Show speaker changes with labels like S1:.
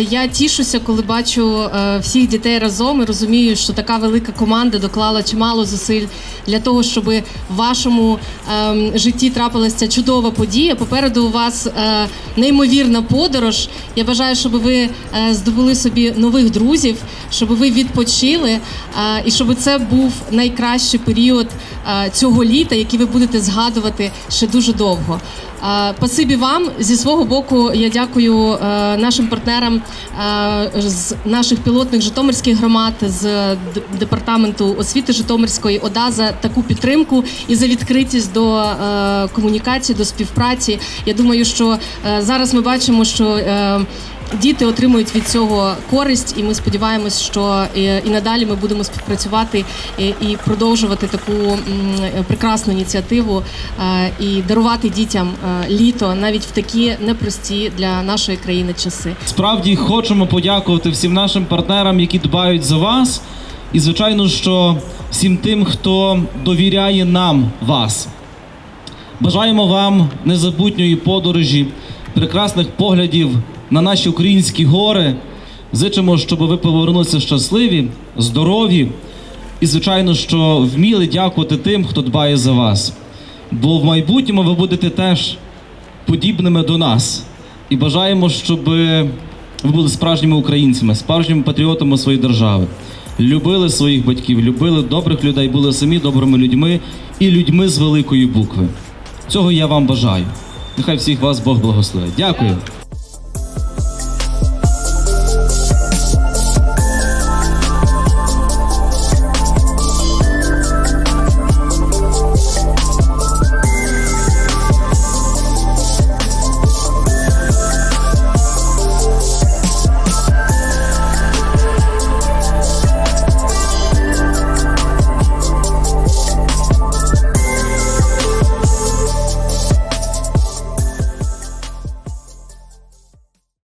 S1: Я тішуся, коли бачу е, всіх дітей разом і розумію, що така велика команда доклала чимало зусиль для того, щоб в вашому ем, житті трапилася чудова подія. Попереду у вас е, неймовірна подорож. Я бажаю, щоб ви е, здобули собі нових друзів, щоб ви відпочили, і щоб це був найкращий період цього літа, який ви будете згадувати ще дуже довго. Спасибі вам зі свого боку. Я дякую нашим партнерам з наших пілотних житомирських громад з департаменту освіти Житомирської ОДА за таку підтримку і за відкритість до е, комунікації, до співпраці. Я думаю, що е, зараз ми бачимо, що е, Діти отримують від цього користь, і ми сподіваємось, що і, і надалі ми будемо співпрацювати і, і продовжувати таку прекрасну ініціативу е, і дарувати дітям е, літо навіть в такі непрості для нашої країни часи.
S2: Справді хочемо подякувати всім нашим партнерам, які дбають за вас, і звичайно, що всім тим, хто довіряє нам вас. Бажаємо вам незабутньої подорожі, прекрасних поглядів на наші українські гори. Зичимо, щоб ви повернулися щасливі, здорові і, звичайно, що вміли дякувати тим, хто дбає за вас. Бо в майбутньому ви будете теж подібними до нас. І бажаємо, щоб ви були справжніми українцями, справжніми патріотами своєї держави. Любили своїх батьків, любили добрих людей, були самі добрими людьми і людьми з великої букви. Цього я вам бажаю. Нехай всіх вас Бог благословить. Дякую.